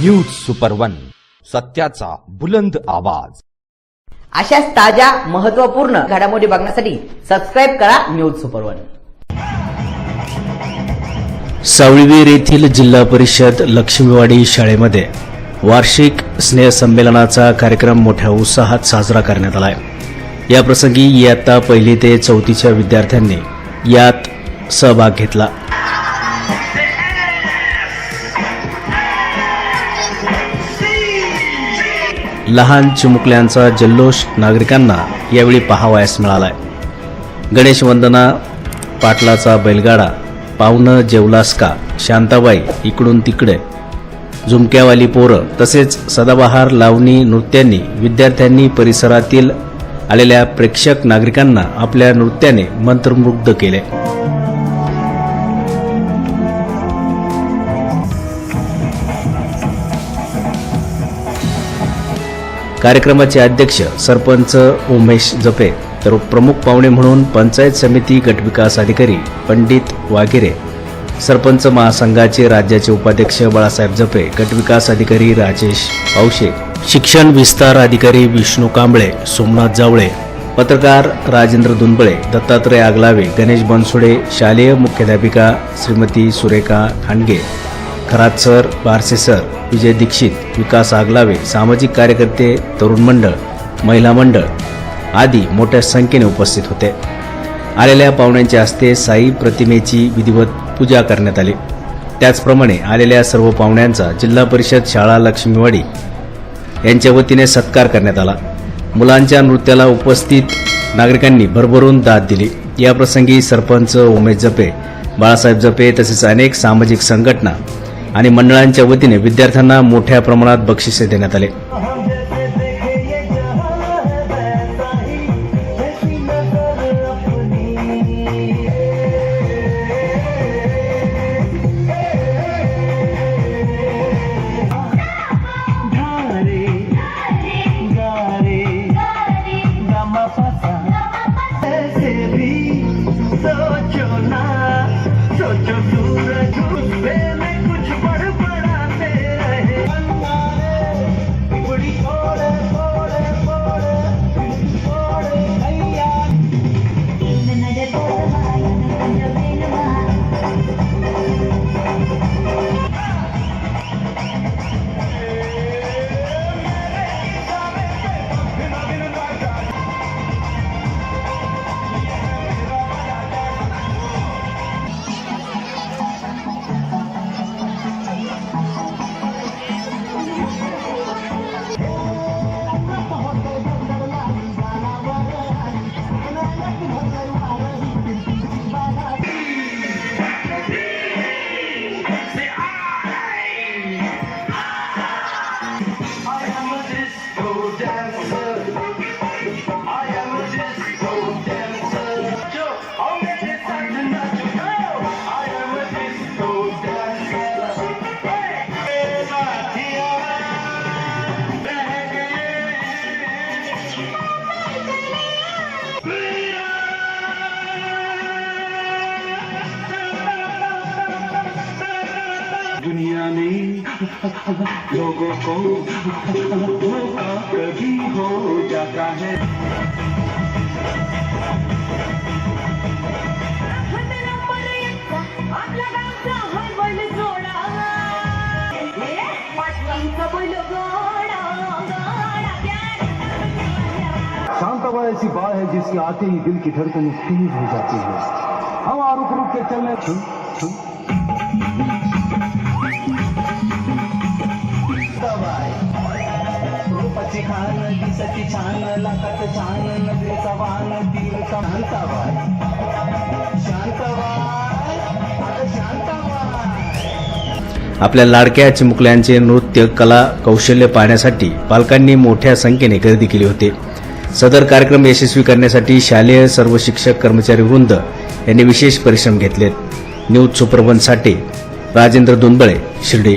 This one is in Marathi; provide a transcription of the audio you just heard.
न्यूज सुपर वन सत्याचा बुलंद आवाज. अशाच ताज्या महत्त्वपूर्ण घडामोडी बघण्यासाठी सबस्क्राईब करा न्यूज सुपर वन सावळीवीर येथील जिल्हा परिषद लक्ष्मीवाडी शाळेमध्ये वार्षिक स्नेहसंमेलनाचा कार्यक्रम मोठ्या उत्साहात साजरा करण्यात आला आहे याप्रसंगी इयत्ता पहिली ते चौथीच्या विद्यार्थ्यांनी यात सहभाग घेतला. लहान चिमुकल्यांचा जल्लोष नागरिकांना यावेळी पाहावयास मिळालाय. गणेश वंदना पाटलाचा बैलगाडा पाहुणं जेवलास का शांताबाई इकडून तिकडे. झुमक्यावाली पोरं तसेच सदाबहार लावणी नृत्यांनी विद्यार्थ्यांनी परिसरातील आलेल्या प्रेक्षक नागरिकांना आपल्या नृत्याने मंत्रमुग्ध केले. कार्यक्रमाचे अध्यक्ष सरपंच उमेश जपे तर प्रमुख पाहुणे म्हणून पंचायत समिती गटविकास अधिकारी पंडित वाघेरे सरपंच महासंघाचे राज्याचे उपाध्यक्ष बाळासाहेब जपे गटविकास अधिकारी राजेश औशे शिक्षण विस्तार अधिकारी विष्णू कांबळे सोमनाथ जावळे पत्रकार राजेंद्र दुनबळे दत्तात्रय आगलावे गणेश बनसुडे शालेय मुख्याध्यापिका श्रीमती सुरेखा खांडगे खरात सर बारसे सर विजय दीक्षित विकास आगलावे सामाजिक कार्यकर्ते तरुण मंडळ महिला मंडळ आदी मोठ्या संख्येने उपस्थित होते. आलेल्या पाहुण्यांच्या हस्ते साई प्रतिमेची विधिवत पूजा करण्यात आली. त्याचप्रमाणे आलेल्या सर्व पाहुण्यांचा जिल्हा परिषद शाळा लक्ष्मीवाडी यांच्या वतीने सत्कार करण्यात आला. मुलांच्या नृत्याला उपस्थित नागरिकांनी भरभरून दाद दिली. याप्रसंगी सरपंच उमेश जपे बाळासाहेब जपे तसेच अनेक सामाजिक संघटना आणि मंडळांच्या वतीने विद्यार्थ्यांना मोठ्या प्रमाणात बक्षिसे देण्यात आले. धारे गारे गमा I am a disco dancer. दुनिया में लोगों को कभी हो जाता है। प्यार शांताबाई ऐसी बात है जिसके आते ही दिल की धड़कन तेज हो जाती है। हवा रुक रुक के चलने दिसती छान लाखात छान नगरीचा वाहन तीर शांताबाई. शांताबाई. शांता वाय आपल्या लाडक्या चिमुकल्यांचे नृत्य कला कौशल्य पाहण्यासाठी पालकांनी मोठ्या संख्येने गर्दी केली होती. सदर कार्यक्रम यशस्वी करण्यासाठी शालेय सर्व शिक्षक कर्मचारी वृंद यांनी विशेष परिश्रम घेतलेत. न्यूज सुपरवनसाठी राजेंद्र दुनबळे शिर्डी.